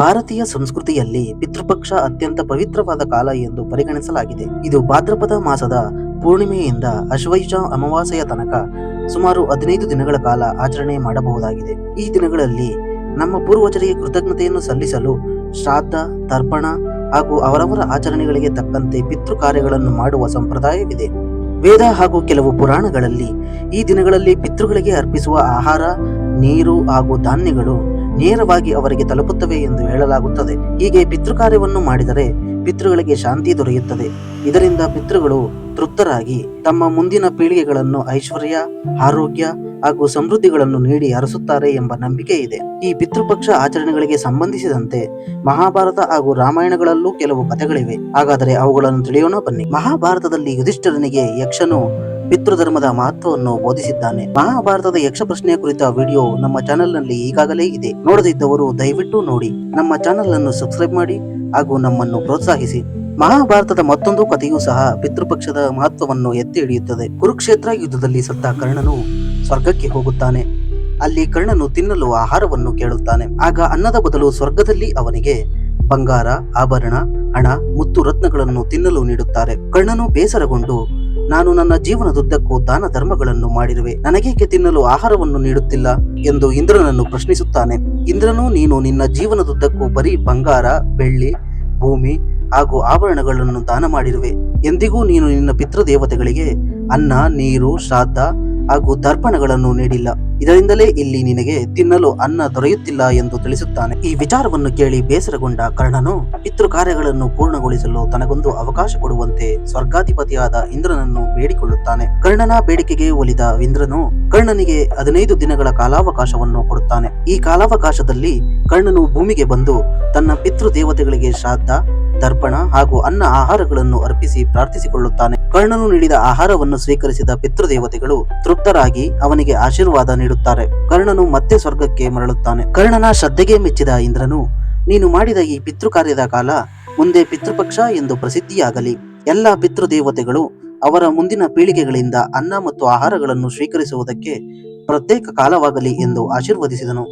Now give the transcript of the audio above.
ಭಾರತೀಯ ಸಂಸ್ಕೃತಿಯಲ್ಲಿ ಪಿತೃಪಕ್ಷ ಅತ್ಯಂತ ಪವಿತ್ರವಾದ ಕಾಲ ಎಂದು ಪರಿಗಣಿಸಲಾಗಿದೆ. ಇದು ಭಾದ್ರಪದ ಮಾಸದ ಪೂರ್ಣಿಮೆಯಿಂದ ಅಶ್ವೈಜ ಅಮಾವಾಸ್ಯೆಯ ತನಕ ಸುಮಾರು ಹದಿನೈದು ದಿನಗಳ ಕಾಲ ಆಚರಣೆ ಮಾಡಬಹುದಾಗಿದೆ. ಈ ದಿನಗಳಲ್ಲಿ ನಮ್ಮ ಪೂರ್ವಜರಿಗೆ ಕೃತಜ್ಞತೆಯನ್ನು ಸಲ್ಲಿಸಲು ಶ್ರಾದ್ದ, ತರ್ಪಣ ಹಾಗೂ ಅವರವರ ಆಚರಣೆಗಳಿಗೆ ತಕ್ಕಂತೆ ಪಿತೃ ಕಾರ್ಯಗಳನ್ನು ಮಾಡುವ ಸಂಪ್ರದಾಯವಿದೆ. ವೇದ ಹಾಗೂ ಕೆಲವು ಪುರಾಣಗಳಲ್ಲಿ ಈ ದಿನಗಳಲ್ಲಿ ಪಿತೃಗಳಿಗೆ ಅರ್ಪಿಸುವ ಆಹಾರ, ನೀರು ಹಾಗೂ ಧಾನ್ಯಗಳು ನೇರವಾಗಿ ಅವರಿಗೆ ತಲುಪುತ್ತವೆ ಎಂದು ಹೇಳಲಾಗುತ್ತದೆ. ಹೀಗೆ ಪಿತೃಕಾರ್ಯವನ್ನು ಮಾಡಿದರೆ ಪಿತೃಗಳಿಗೆ ಶಾಂತಿ ದೊರೆಯುತ್ತದೆ. ಇದರಿಂದ ಪಿತೃಗಳು ತೃಪ್ತರಾಗಿ ತಮ್ಮ ಮುಂದಿನ ಪೀಳಿಗೆಗಳನ್ನು ಐಶ್ವರ್ಯ, ಆರೋಗ್ಯ ಹಾಗೂ ಸಮೃದ್ಧಿಗಳನ್ನು ನೀಡಿ ಹರಸುತ್ತಾರೆ ಎಂಬ ನಂಬಿಕೆ ಇದೆ. ಈ ಪಿತೃಪಕ್ಷ ಆಚರಣೆಗಳಿಗೆ ಸಂಬಂಧಿಸಿದಂತೆ ಮಹಾಭಾರತ ಹಾಗೂ ರಾಮಾಯಣಗಳಲ್ಲೂ ಕೆಲವು ಕಥೆಗಳಿವೆ. ಹಾಗಾದರೆ ಅವುಗಳನ್ನು ತಿಳಿಯೋಣ ಬನ್ನಿ. ಮಹಾಭಾರತದಲ್ಲಿ ಯುಧಿಷ್ಠರನಿಗೆ ಯಕ್ಷನು ಪಿತೃಧರ್ಮದ ಮಹತ್ವವನ್ನು ಬೋಧಿಸಿದ್ದಾನೆ. ಮಹಾಭಾರತದ ಯಕ್ಷ ಪ್ರಶ್ನೆಯ ಕುರಿತ ವಿಡಿಯೋ ನಮ್ಮ ಚಾನೆಲ್ನಲ್ಲಿ ಈಗಾಗಲೇ ಇದೆ. ನೋಡದಿದ್ದವರು ದಯವಿಟ್ಟು ನೋಡಿ. ನಮ್ಮ ಚಾನೆಲ್ ಅನ್ನು ಸಬ್ಸ್ಕ್ರೈಬ್ ಮಾಡಿ ಹಾಗೂ ನಮ್ಮನ್ನು ಪ್ರೋತ್ಸಾಹಿಸಿ. ಮಹಾಭಾರತದ ಮತ್ತೊಂದು ಕಥೆಯೂ ಸಹ ಪಿತೃಪಕ್ಷದ ಮಹತ್ವವನ್ನು ಎತ್ತಿ ಹಿಡಿಯುತ್ತದೆ. ಕುರುಕ್ಷೇತ್ರ ಯುದ್ಧದಲ್ಲಿ ಸತ್ತ ಕರ್ಣನು ಸ್ವರ್ಗಕ್ಕೆ ಹೋಗುತ್ತಾನೆ. ಅಲ್ಲಿ ಕರ್ಣನು ತಿನ್ನಲು ಆಹಾರವನ್ನು ಕೇಳುತ್ತಾನೆ. ಆಗ ಅನ್ನದ ಬದಲು ಸ್ವರ್ಗದಲ್ಲಿ ಅವನಿಗೆ ಬಂಗಾರ, ಆಭರಣ, ಹಣ, ಮುತ್ತು ರತ್ನಗಳನ್ನು ತಿನ್ನಲು ನೀಡುತ್ತಾರೆ. ಕರ್ಣನು ಬೇಸರಗೊಂಡು ನಾನು ನನ್ನ ಜೀವನದುದ್ದಕ್ಕೂ ದಾನ ಧರ್ಮಗಳನ್ನು ಮಾಡಿರುವೆ. ನನಗೇಕೆ ತಿನ್ನಲು ಆಹಾರವನ್ನು ನೀಡುತ್ತಿಲ್ಲ ಎಂದು ಇಂದ್ರನನ್ನು ಪ್ರಶ್ನಿಸುತ್ತಾನೆ. ಇಂದ್ರನು, ನೀನು ನಿನ್ನ ಜೀವನದುದ್ದಕ್ಕೂ ಬರೀ ಬಂಗಾರ, ಬೆಳ್ಳಿ, ಭೂಮಿ ಹಾಗೂ ಆಭರಣಗಳನ್ನು ದಾನ ಮಾಡಿರುವೆ ಎಂದಿಗೂ ನೀನು ನಿನ್ನ ಪಿತೃದೇವತೆಗಳಿಗೆ ಅನ್ನ, ನೀರು, ಶ್ರಾದ್ದ ಹಾಗೂ ದರ್ಪಣಗಳನ್ನು ನೀಡಿಲ್ಲ. ಇದರಿಂದಲೇ ಇಲ್ಲಿ ನಿನಗೆ ತಿನ್ನಲು ಅನ್ನ ದೊರೆಯುತ್ತಿಲ್ಲ ಎಂದು ತಿಳಿಸುತ್ತಾನೆ. ಈ ವಿಚಾರವನ್ನು ಕೇಳಿ ಬೇಸರಗೊಂಡ ಕರ್ಣನು ಪಿತೃ ಕಾರ್ಯಗಳನ್ನು ಪೂರ್ಣಗೊಳಿಸಲು ತನಗೊಂದು ಅವಕಾಶ ಕೊಡುವಂತೆ ಸ್ವರ್ಗಾಧಿಪತಿಯಾದ ಇಂದ್ರನನ್ನು ಬೇಡಿಕೊಳ್ಳುತ್ತಾನೆ. ಕರ್ಣನ ಬೇಡಿಕೆಗೆ ಒಲಿದ ಇಂದ್ರನು ಕರ್ಣನಿಗೆ ಹದಿನೈದು ದಿನಗಳ ಕಾಲಾವಕಾಶವನ್ನು ಕೊಡುತ್ತಾನೆ. ಈ ಕಾಲಾವಕಾಶದಲ್ಲಿ ಕರ್ಣನು ಭೂಮಿಗೆ ಬಂದು ತನ್ನ ಪಿತೃ ದೇವತೆಗಳಿಗೆ ಶ್ರಾದ್ದ ದರ್ಪಣ ಹಾಗೂ ಅನ್ನ ಆಹಾರಗಳನ್ನು ಅರ್ಪಿಸಿ ಪ್ರಾರ್ಥಿಸಿಕೊಳ್ಳುತ್ತಾನೆ. ಕರ್ಣನು ನೀಡಿದ ಆಹಾರವನ್ನು ಸ್ವೀಕರಿಸಿದ ಪಿತೃದೇವತೆಗಳು ತೃಪ್ತರಾಗಿ ಅವನಿಗೆ ಆಶೀರ್ವಾದ ನೀಡುತ್ತಾರೆ. ಕರ್ಣನು ಮತ್ತೆ ಸ್ವರ್ಗಕ್ಕೆ ಮರಳುತ್ತಾನೆ. ಕರ್ಣನ ಶ್ರದ್ಧೆಗೆ ಮೆಚ್ಚಿದ ಇಂದ್ರನು, ನೀನು ಮಾಡಿದ ಈ ಪಿತೃ ಕಾರ್ಯದ ಕಾಲ ಮುಂದೆ ಪಿತೃಪಕ್ಷ ಎಂದು ಪ್ರಸಿದ್ಧಿಯಾಗಲಿ. ಎಲ್ಲ ಪಿತೃದೇವತೆಗಳು ಅವರ ಮುಂದಿನ ಪೀಳಿಗೆಗಳಿಂದ ಅನ್ನ ಮತ್ತು ಆಹಾರಗಳನ್ನು ಸ್ವೀಕರಿಸುವುದಕ್ಕೆ ಪ್ರತ್ಯೇಕ ಕಾಲವಾಗಲಿ ಎಂದು ಆಶೀರ್ವದಿಸಿದನು.